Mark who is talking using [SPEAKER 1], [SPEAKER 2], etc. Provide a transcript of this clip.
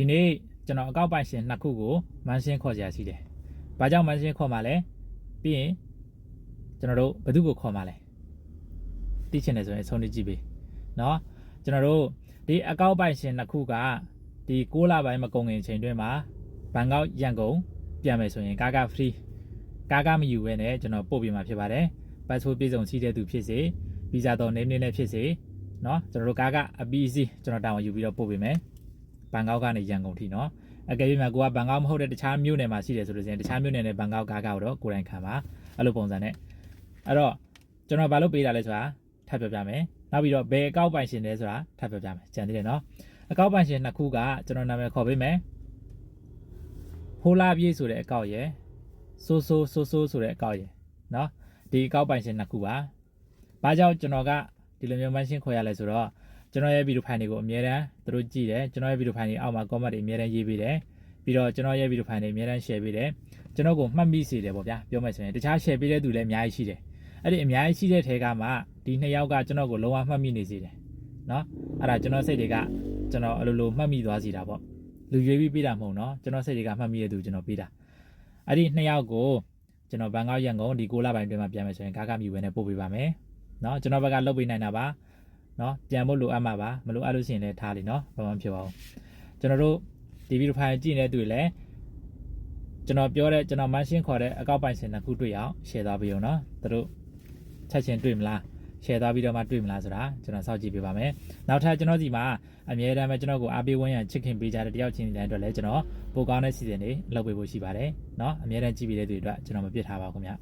[SPEAKER 1] ဒီနေ့ကျွန်တော်အကောက်ပိုင်ရှင်နှစ်ခုကိုမန်ရှင်းခေါ်ကြရရှိတယ်။ဘာကြောင့်မန်ရှင်းခေါ်မှာလဲပြီးရင်ကျွန်တော်တို့ဘယ်သူကိုခေါ်မှာလဲသိချင်တယ်ဆိုရင်အဆုံးထိကြည့်ပေးနော်ကျွန်တော်တို့ဒီအကောက်ပိုင်ရှင်နှစ်ခုကဒီ6လပိုင်းမကုန်ခင်အချိန်တွင်းမှာဘန်ကောက်ရန်ကုန်ပြန်မယ်ဆိုရင်ကားက free ကားကမယူဘဲနဲ့ကျွန်တော်ပို့ပြမှာဖြစ်ပါတယ်။ passport ပြည့်စုံရှိတဲ့သူဖြစ်စေဗီဇာတော်နေနေနဲ့ဖြစ်စေနော်ကျွန်တော်တို့ကားကအပီးစီးကျွန်တော်တာဝန်ယူပြီးတော့ပို့ပေးမယ်။ ဘန်ကောက်ကနေရန်ကုန်ထိနော်အကယ်၍မှာကိုကဘန်ကောက်မဟုတ်တဲ့တခြားမြို့နယ်မှာရှိတယ်ဆိုလို့ရှိရင်တခြားမြို့နယ်နဲ့ဘန်ကောက်ကားကောက်တော့ကိုယ်တိုင်ခံပါအဲ့လိုပုံစံနဲ့အဲ့တော့ကျွန်တော်ဘာလို့ပေးတာလဲဆိုတာထပ်ပြောပြမယ်။နောက်ပြီးတော့ဘယ်အကောက်ပိုင်ရှင်လဲဆိုတာထပ်ပြောပြမယ်။ကြံသေးတယ်နော်။အကောက်ပိုင်ရှင်နှစ်ခုကကျွန်တော်နာမည်ခေါ်ပေးမယ်။ဟိုလာပြေးဆိုတဲ့အကောက်ရယ်ဆိုဆိုဆိုဆိုဆိုတဲ့အကောက်ရယ်နော်ဒီအကောက်ပိုင်ရှင်နှစ်ခုပါ။ဘာကြောင့်ကျွန်တော်ကဒီလိုမျိုးမရှင်းခေါ်ရလဲဆိုတော့ ကျွန်တော်ရဲ့ဗီဒီယိုဖိုင်တွေကိုအမြဲတမ်းသူတို့ကြည့်တယ်ကျွန်တော်ရဲ့ဗီဒီယိုဖိုင်တွေအောက်မှာ comment တွေအမြဲတမ်းရေးပေးတယ်ပြီးတော့ကျွန်တော်ရဲ့ဗီဒီယိုဖိုင်တွေအမြဲတမ်း share ပေးတယ်ကျွန်တော်ကိုမှတ်မိစေတယ်ပေါ့ဗျာပြောမယ်ဆိုရင်တခြား share ပေးတဲ့သူလည်းအများကြီးရှိတယ်အဲ့ဒီအများကြီးရှိတဲ့ထဲကမှဒီနှစ်ယောက်ကကျွန်တော်ကိုလုံးဝမှတ်မိနေစေတယ်နော်အဲ့ဒါကျွန်တော်စိတ်တွေကကျွန်တော်အလိုလိုမှတ်မိသွားစီတာပေါ့လူရွေးပြီးပေးတာမဟုတ်နော်ကျွန်တော်စိတ်တွေကမှတ်မိတဲ့သူကျွန်တော်ပေးတာအဲ့ဒီနှစ်ယောက်ကိုကျွန်တော်ဘန်ကောက်ရန်ကုန်ဒီ6လပိုင်းတွင်မှာပြန်မယ်ဆိုရင်ကားကမြူပဲနဲ့ပို့ပေးပါမယ်နော်ကျွန်တော်ဘက်ကလုပ်ပေးနိုင်တာပါ နော်ပြန်ဖို့လိုအပ်မှာပါမလိုအပ်လို့ရှိရင်လည်းထားလိနော်ဘာမှမဖြစ်ပါဘူးကျွန်တော်တို့ဒီဗီဒီယိုဖိုင်ကြည့်နေတဲ့သူတွေလည်းကျွန်တော်ပြောတဲ့ကျွန်တော်မရှင်းခေါ်တဲ့အကောက်ပိုင်စင်တစ်ခုတွေ့အောင် share သွားပေးအောင်နော်သူတို့ချက်ချင်းတွေ့မလား share သွားပြီးတော့မှတွေ့မလားဆိုတာကျွန်တော်စောင့်ကြည့်ပေးပါမယ်နောက်ထပ်ကျွန်တော်ဒီမှာအမြဲတမ်းပဲကျွန်တော်ကိုအားပေးဝန်းရံချစ်ခင်ပေးကြတဲ့တယောက်ချင်းတိုင်းအတွက်လည်းကျွန်တော်ပိုကောင်းတဲ့စီစဉ်တွေလုပ်ပေးဖို့ရှိပါတယ်နော်အမြဲတမ်းကြည့်ပေးတဲ့သူတွေအတွက်ကျွန်တော်မပြစ်ထားပါဘူးခင်ဗျ